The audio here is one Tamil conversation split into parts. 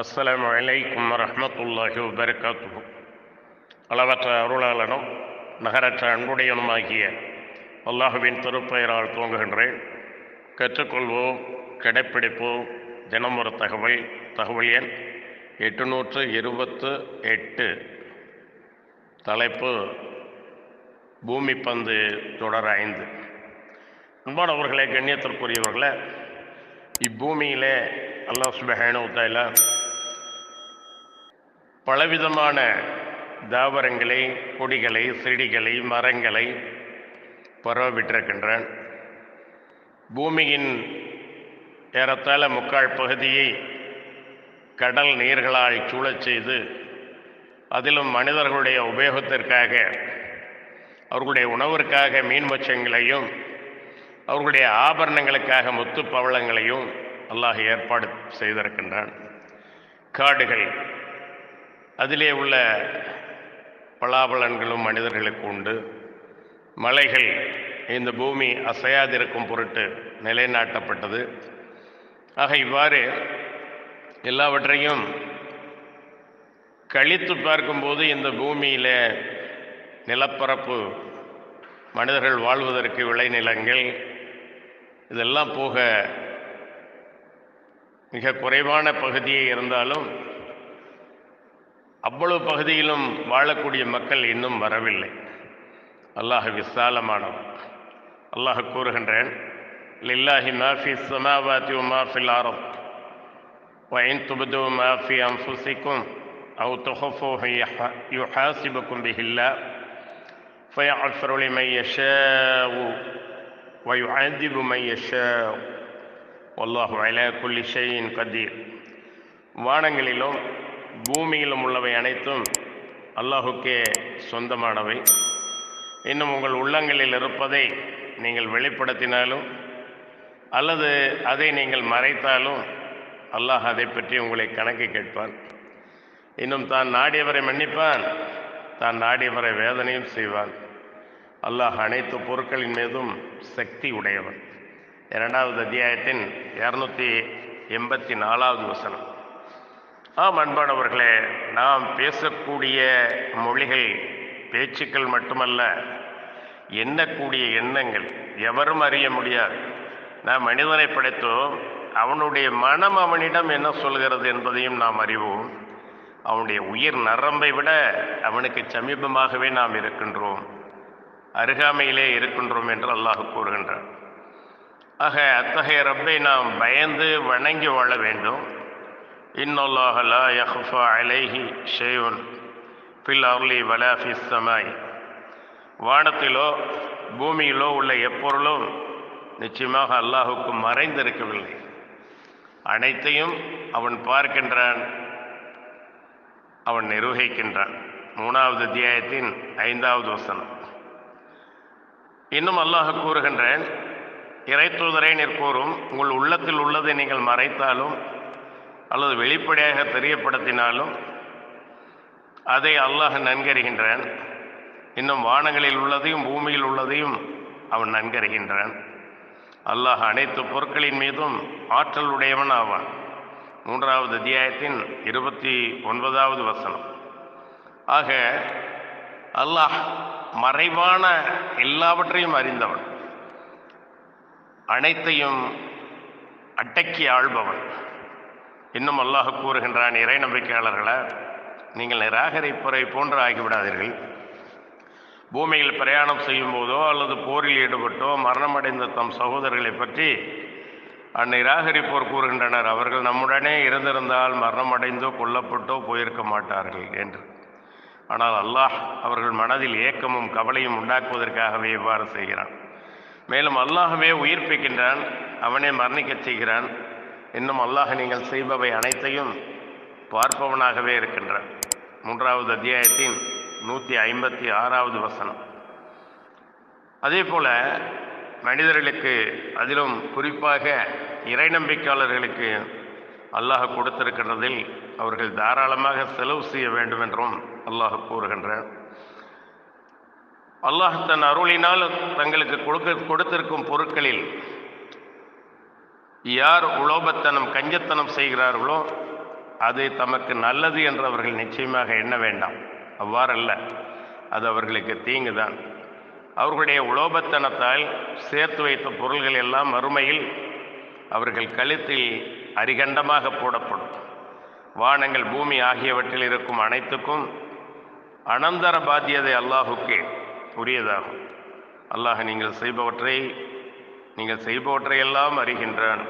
அஸ்லாம் வலைக்கும் வரமத்துல்லாஹி வபரகாத்துஹு. அளவற்ற அருளாளனும் நகரற்ற அன்புடையனுமாகிய அல்லாஹுவின் திருப்பெயரால் துவங்குகின்றேன். கற்றுக்கொள்வோம் கடைப்பிடிப்போம். தினம் ஒரு தகவல் தகவல் எண் எட்டுநூற்று இருபத்து எட்டு. தலைப்பு பூமி பந்து தொடர் ஐந்து. அன்பானவர்களே கண்ணியத்திற்குரியவர்களே இப்பூமியிலே அல்லாஹ் சுபஹானு தஆலா பலவிதமான தாவரங்களை கொடிகளை செடிகளை மரங்களை பரவவிட்டிருக்கின்றான் பூமியின் ஏறத்தாழ முக்கால் பகுதியை கடல் நீர்களால் சூழச் செய்து அதிலும் மனிதர்களுடைய உபயோகத்திற்காக அவர்களுடைய உணவிற்காக மீன் மச்சங்களையும் அவர்களுடைய ஆபரணங்களுக்காக முத்து பவளங்களையும் அல்லாஹ் ஏற்பாடு செய்திருக்கின்றான். காடுகள் அதிலே உள்ள பலாபலன்களும் மனிதர்களுக்கு உண்டு. மலைகள் இந்த பூமி அசையாதிருக்கும் பொருட்டு நிலைநாட்டப்பட்டது. ஆக இவ்வாறு எல்லாவற்றையும் கழித்து பார்க்கும்போது இந்த பூமியில் நிலப்பரப்பு மனிதர்கள் வாழ்வதற்கு விளைநிலங்கள் இதெல்லாம் போக மிக குறைவான பகுதியே இருந்தாலும் அவ்வளவு பகுதியிலும் வாழக்கூடிய மக்கள் இன்னும் வரவில்லை அல்லாஹ் விசாலமானவன் அல்லாஹ் கூறுகின்றேன் லில்லாஹி மாஃபி சமாவாத்தி மாஃபில் ஆரம் وإن تبدوا ما في أنفسكم أو تخفوه يحاسبكم به الله فيغفر لمن يشاء ويعذب من يشاء والله على كل شيء قدير வானங்களிலும் பூமியிலும் உள்ளவை அனைத்தும் அல்லாஹுக்கே சொந்தமானவை. இன்னும் உங்கள் உள்ளங்களில் இருப்பதை நீங்கள் வெளிப்படுத்தினாலும் அல்லது அதை நீங்கள் மறைத்தாலும் அல்லாஹ் அதை பற்றி உங்களை கணக்கு கேட்பான். இன்னும் தான் நாடியவரை மன்னிப்பான் தான் நாடியவரை வேதனையும் செய்வான். அல்லாஹ் அனைத்து பொருட்களின் மீதும் சக்தி உடையவன். இரண்டாவது அத்தியாயத்தின் இரநூத்தி எண்பத்தி நாலாவது வசனம். ஆம் அன்பானவர்களே நாம் பேசக்கூடிய மொழிகள் பேச்சுக்கள் மட்டுமல்ல எண்ணக்கூடிய எண்ணங்கள் எவரும் அறிய முடியாது. நாம் மனிதனை படைத்தோம் அவனுடைய மனம் அவனிடம் என்ன சொல்கிறது என்பதையும் நாம் அறிவோம். அவனுடைய உயிர் நரம்பை விட அவனுக்கு சமீபமாகவே நாம் இருக்கின்றோம். அருகாமையிலே இருக்கின்றோம் என்று அல்லாஹ் கூறுகின்றான். ஆக அத்தகைய ரப்பை நாம் பயந்து வணங்கி வாழ வேண்டும். இன்னொல்லாஹ் லா யஹ்ஃபா அலைஹி ஷேயுன் பில் அர்லி வலா சமாய். வானத்திலோ பூமியிலோ உள்ள எப்பொருளும் நிச்சயமாக அல்லாஹுக்கு மறைந்திருக்கவில்லை. அனைத்தையும் அவன் பார்க்கின்றான் அவன் நிர்வகிக்கின்றான் மூணாவது அத்தியாயத்தின் ஐந்தாவது வசனம். இன்னும் அல்லாஹ் கூறுகின்றேன் இறைத்தூதரை நிற்கூறும் உங்கள் உள்ளத்தில் உள்ளதை நீங்கள் மறைத்தாலும் அல்லது வெளிப்படையாக தெரியப்படுத்தினாலும் அதை அல்லாஹ் நன்கறிகின்றான். இன்னும் வானங்களில் உள்ளதையும் பூமியில் உள்ளதையும் அவன் நன்கறிகின்றான். அல்லாஹ் அனைத்து பொருட்களின் மீதும் ஆற்றல் உடையவன் ஆவான். மூன்றாவது அத்தியாயத்தின் இருபத்தி ஒன்பதாவது வசனம். ஆக அல்லாஹ் மறைவான எல்லாவற்றையும் அறிந்தவன். அனைத்தையும் அடக்கி ஆள்பவன். இன்னும் அல்லாஹ் கூறுகின்றான் இறை நம்பிக்கையாளர்களை நீங்கள் நிராகரிப்புரை போன்று ஆகிவிடாதீர்கள். பூமியில் பிரயாணம் செய்யும் போதோ அல்லது போரில் ஈடுபட்டோ மரணமடைந்த தம் சகோதரர்களை பற்றி அந்நிராகரிப்போர் கூறுகின்றனர். அவர்கள் நம்முடனே இருந்திருந்தால் மரணமடைந்தோ கொல்லப்பட்டோ போயிருக்க மாட்டார்கள் என்று. ஆனால் அல்லாஹ் அவர்கள் மனதில் ஏக்கமும் கவலையும் உண்டாக்குவதற்காகவே இவ்வாறு செய்கிறான். மேலும் அல்லாஹவே உயிர்ப்பிக்கின்றான் அவனே மரணிக்கச் செய்கிறான். இன்னும் அல்லாஹ் நீங்கள் செய்பவை அனைத்தையும் பார்ப்பவனாகவே இருக்கின்ற மூன்றாவது அத்தியாயத்தின் நூற்றி ஐம்பத்தி ஆறாவது வசனம். அதே போல மனிதர்களுக்கு அதிலும் குறிப்பாக இறை நம்பிக்கையாளர்களுக்கு அல்லாஹ் கொடுத்திருக்கின்றதில் அவர்கள் தாராளமாக செலவு செய்ய வேண்டும் என்றும் அல்லாஹ் கூறுகின்றார் அல்லாஹ் தன் அருளினால் தங்களுக்கு கொடுக்க கொடுத்திருக்கும் பொருட்களில் யார் உலோபத்தனம் கஞ்சத்தனம் செய்கிறார்களோ அது தமக்கு நல்லது என்று அவர்கள் நிச்சயமாக எண்ண வேண்டாம். அவ்வாறல்ல. அது அவர்களுக்கு தீங்கு தான் அவர்களுடைய உலோபத்தனத்தால் சேர்த்து வைத்த பொருள்கள் எல்லாம் மறுமையில் அவர்கள் கழுத்தில் அரிகண்டமாக போடப்படும். வானங்கள் பூமி ஆகியவற்றில் இருக்கும் அனைத்துக்கும் அனந்தர பாத்தியதை அல்லாஹுக்கு உரியதாகும். அல்லாஹ் நீங்கள் செய்பவற்றை நீங்கள் செய்பவற்றையெல்லாம் அறிகின்றான்.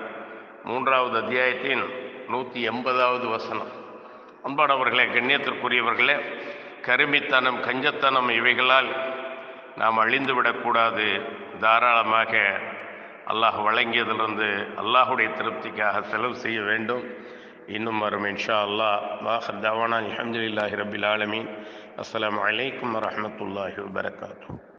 மூன்றாவது அத்தியாயத்தின் நூற்றி எண்பதாவது வசனம். அன்பானவர்களே கண்ணியத்திற்குரியவர்களே கருமித்தனம் கஞ்சத்தனம் இவைகளால் நாம் அழிந்துவிடக்கூடாது. தாராளமாக அல்லாஹ் வழங்கியதிலிருந்து அல்லாஹுடைய திருப்திக்காக செலவு செய்ய வேண்டும். இன்னும் வரும் இன்ஷா அல்லாஹ். வாஹர் தவானா அலமதுல்லாஹி ரபில் ஆலமீன். அஸ்லாம் வலைக்கம் வரமத்துல்லாஹி வபரகாத்துஹு.